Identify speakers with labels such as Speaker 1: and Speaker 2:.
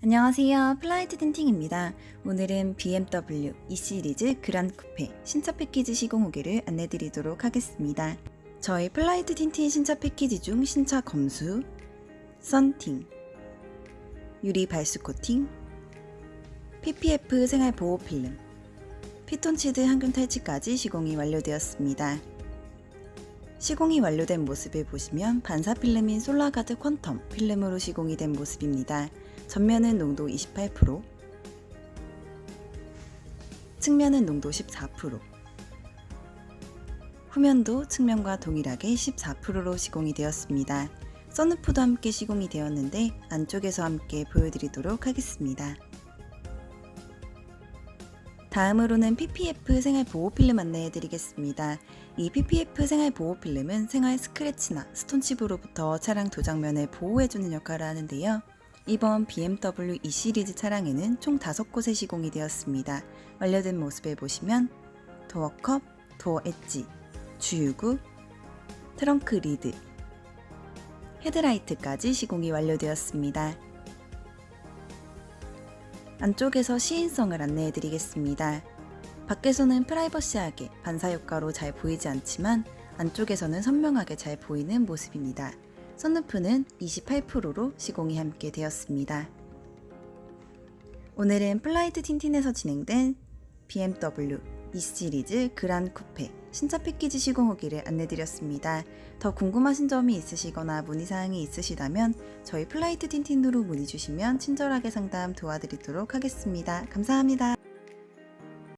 Speaker 1: 안녕하세요. 플라이트 틴팅입니다. 오늘은 BMW E 시리즈 그란 쿠페 신차 패키지 시공 후기를 안내드리도록 하겠습니다. 저희 플라이트 틴팅 신차 패키지 중 신차 검수, 썬팅, 유리 발수 코팅, PPF 생활 보호 필름, 피톤치드 항균 탈취까지 시공이 완료되었습니다. 시공이 완료된 모습을 보시면 반사 필름인 솔라가드 퀀텀 필름으로 시공이 된 모습입니다. 전면은 농도 28%, 측면은 농도 14%, 후면도 측면과 동일하게 14%로 시공이 되었습니다. 선루프도 함께 시공이 되었는데 안쪽에서 함께 보여드리도록 하겠습니다. 다음으로는 PPF 생활 보호 필름 안내해 드리겠습니다. 이 PPF 생활 보호 필름은 생활 스크래치나 스톤칩으로부터 차량 도장면을 보호해주는 역할을 하는데요. 이번 BMW E 시리즈 차량에는 총 5곳에 시공이 되었습니다. 완료된 모습을 보시면 도어컵, 도어 엣지, 주유구, 트렁크 리드, 헤드라이트까지 시공이 완료되었습니다. 안쪽에서 시인성을 안내해 드리겠습니다. 밖에서는 프라이버시하게 반사 효과로 잘 보이지 않지만 안쪽에서는 선명하게 잘 보이는 모습입니다. 선루프는 28%로 시공이 함께 되었습니다. 오늘은 플라이트 틴틴에서 진행된 BMW E 시리즈 그란 쿠페 신차 패키지 시공 후기를 안내드렸습니다. 더 궁금하신 점이 있으시거나 문의사항이 있으시다면 저희 플라이트 틴틴으로 문의 주시면 친절하게 상담 도와드리도록 하겠습니다. 감사합니다.